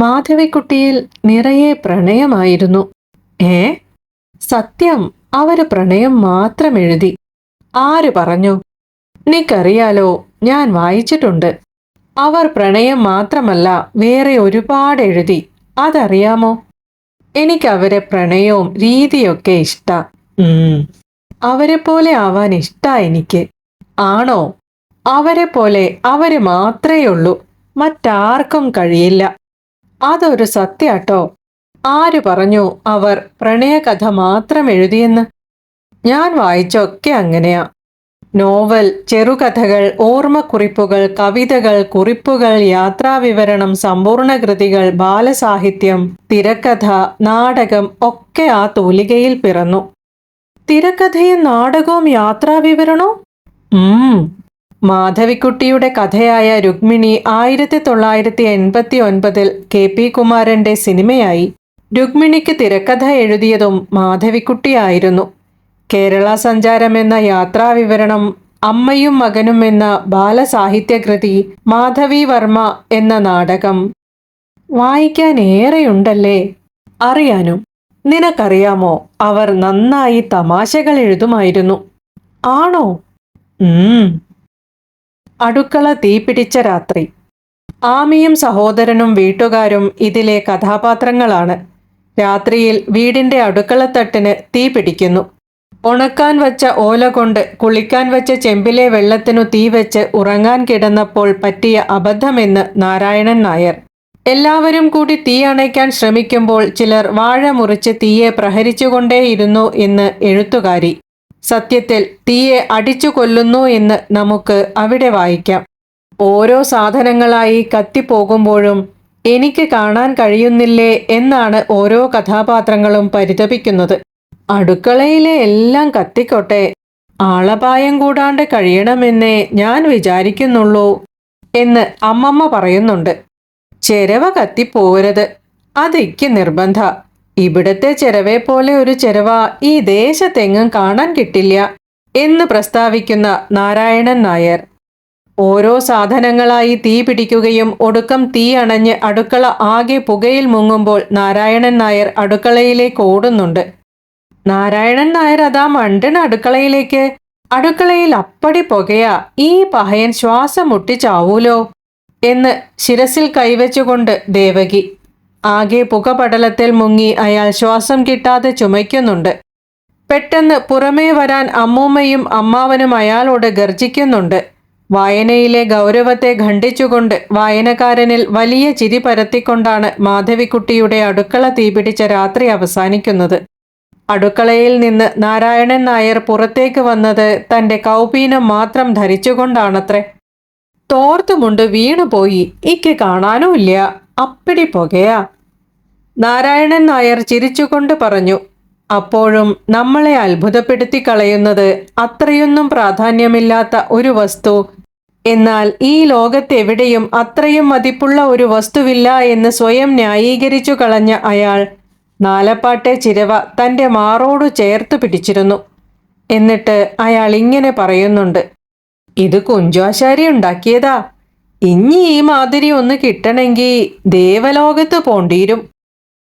മാധവിക്കുട്ടിയിൽ നിറയെ പ്രണയമായിരുന്നു. ഏ? സത്യം അവർ പ്രണയം മാത്രം എഴുതി ആര് പറഞ്ഞു? നിക്കറിയാലോ ഞാൻ വായിച്ചിട്ടുണ്ട്. അവർ പ്രണയം മാത്രമല്ല വേറെ ഒരുപാട് എഴുതി. അതറിയാമോ? എനിക്കവരെ പ്രണയവും രീതിയൊക്കെ ഇഷ്ട. അവരെ പോലെ ആവാൻ ഇഷ്ട എനിക്ക്. ആണോ? അവരെ പോലെ അവർ മാത്രമേ ഉള്ളൂ മറ്റാർക്കും കഴിയില്ല. അതൊരു സത്യാട്ടോ. ആര് പറഞ്ഞു അവർ പ്രണയകഥ മാത്രം എഴുതിയെന്ന്? ഞാൻ വായിച്ചൊക്കെ അങ്ങനെയാ. നോവൽ ചെറുകഥകൾ ഓർമ്മക്കുറിപ്പുകൾ കവിതകൾ കുറിപ്പുകൾ യാത്രാവിവരണം സമ്പൂർണ കൃതികൾ ബാലസാഹിത്യം തിരക്കഥ നാടകം ഒക്കെ ആ തൂലികയിൽ പിറന്നു. തിരക്കഥയും നാടകവും യാത്രാവിവരണോ? മാധവിക്കുട്ടിയുടെ കഥയായ രുക്മിണി ആയിരത്തി തൊള്ളായിരത്തി എൺപത്തി ഒൻപതിൽ കെ പി കുമാരന്റെ സിനിമയായി. രുക്മിണിക്ക് തിരക്കഥ എഴുതിയതും മാധവിക്കുട്ടിയായിരുന്നു. കേരള സഞ്ചാരം എന്ന യാത്രാവിവരണം അമ്മയും മകനും എന്ന ബാലസാഹിത്യകൃതി മാധവി വർമ്മ എന്ന നാടകം. വായിക്കാൻ ഏറെയുണ്ടല്ലേ? അറിയാനും. നിനക്കറിയാമോ അവർ നന്നായി തമാശകൾ എഴുതുമായിരുന്നു. ആണോ? ഉം. അടുക്കള തീപിടിച്ച രാത്രി. ആമിയും സഹോദരനും വീട്ടുകാരും ഇതിലെ കഥാപാത്രങ്ങളാണ്. രാത്രിയിൽ വീടിന്റെ അടുക്കളത്തട്ടിന് തീ പിടിക്കുന്നു. ഉണക്കാൻ വച്ച ഓല കൊണ്ട് കുളിക്കാൻ വച്ച ചെമ്പിലെ വെള്ളത്തിനു തീ വെച്ച് ഉറങ്ങാൻ കിടന്നപ്പോൾ പറ്റിയ അബദ്ധമെന്ന് നാരായണൻ നായർ. എല്ലാവരും കൂടി തീ അണയ്ക്കാൻ ശ്രമിക്കുമ്പോൾ ചിലർ വാഴ മുറിച്ച് തീയെ പ്രഹരിച്ചുകൊണ്ടേയിരുന്നു എന്ന് എഴുത്തുകാരി. സത്യത്തിൽ തീയെ അടിച്ചു കൊല്ലുന്നു എന്ന് നമുക്ക് അവിടെ വായിക്കാം. ഓരോ സാധനങ്ങളായി കത്തിപ്പോകുമ്പോഴും എനിക്ക് കാണാൻ കഴിയുന്നില്ലേ എന്നാണ് ഓരോ കഥാപാത്രങ്ങളും പരിതപിക്കുന്നത്. അടുക്കളയിലെ എല്ലാം കത്തിക്കോട്ടെ. ആളപായം കൂടാണ്ട് കഴിയണമെന്നേ ഞാൻ വിചാരിക്കുന്നുള്ളൂ എന്ന് അമ്മമ്മ പറയുന്നുണ്ട്. ചെരവ കത്തിപ്പോരുത് അതിക്ക് നിർബന്ധ. ഇവിടത്തെ ചെരവെ പോലെ ഒരു ചെരവ ഈ ദേശത്തെങ്ങും കാണാൻ കിട്ടില്ല എന്ന് പ്രസ്താവിക്കുന്ന നാരായണൻ നായർ. ഓരോ സാധനങ്ങളായി തീ പിടിക്കുകയും ഒടുക്കം തീ അണഞ്ഞ് അടുക്കള ആകെ പുകയിൽ മുങ്ങുമ്പോൾ നാരായണൻ നായർ അടുക്കളയിലേക്ക് ഓടുന്നുണ്ട്. നാരായണൻ നായർ അതാ മണ്ടൻ അടുക്കളയിലേക്ക്. അടുക്കളയിൽ അപ്പടി പുകയാ ഈ പഹയൻ ശ്വാസം മുട്ടിച്ചാവൂലോ എന്ന് ശിരസിൽ കൈവച്ചുകൊണ്ട് ദേവകി ആകെ പുകപടലത്തിൽ മുങ്ങി അയാൾ ശ്വാസം കിട്ടാതെ ചുമയ്ക്കുന്നുണ്ട്. പെട്ടെന്ന് പുറമേ വരാൻ അമ്മൂമ്മയും അമ്മാവനും അയാളോട് ഗർജിക്കുന്നുണ്ട്. വായനയിലെ ഗൗരവത്തെ ഖണ്ഡിച്ചുകൊണ്ട് വായനക്കാരനിൽ വലിയ ചിരി പരത്തിക്കൊണ്ടാണ് മാധവിക്കുട്ടിയുടെ അടുക്കള തീപിടിച്ച രാത്രി അവസാനിക്കുന്നത്. അടുക്കളയിൽ നിന്ന് നാരായണൻ നായർ പുറത്തേക്ക് വന്നത് തന്റെ കൗപീനം മാത്രം ധരിച്ചുകൊണ്ടാണത്രേ. തോർത്തുമുണ്ട് വീണുപോയി. ഇക്ക് കാണാനുമില്ല. അപ്പിടി പുകയാ. നാരായണൻ നായർ ചിരിച്ചുകൊണ്ട് പറഞ്ഞു അപ്പോഴും നമ്മളെ അത്ഭുതപ്പെടുത്തി കളയുന്നത് അത്രയൊന്നും പ്രാധാന്യമില്ലാത്ത ഒരു വസ്തു. എന്നാൽ ഈ ലോകത്തെവിടെയും അത്രയും മതിപ്പുള്ള ഒരു വസ്തുവില്ല എന്ന് സ്വയം ന്യായീകരിച്ചു കളഞ്ഞ അയാൾ നാലപ്പാട്ടെ ചിരവ തന്റെ മാറോടു ചേർത്ത് പിടിച്ചിരുന്നു. എന്നിട്ട് അയാൾ ഇങ്ങനെ പറയുന്നുണ്ട് ഇത് കുഞ്ചാശാരി ഉണ്ടാക്കിയതാ. ഇനി ഈ മാതിരി ഒന്ന് കിട്ടണമെങ്കിൽ ദേവലോകത്ത് പോണ്ടീരും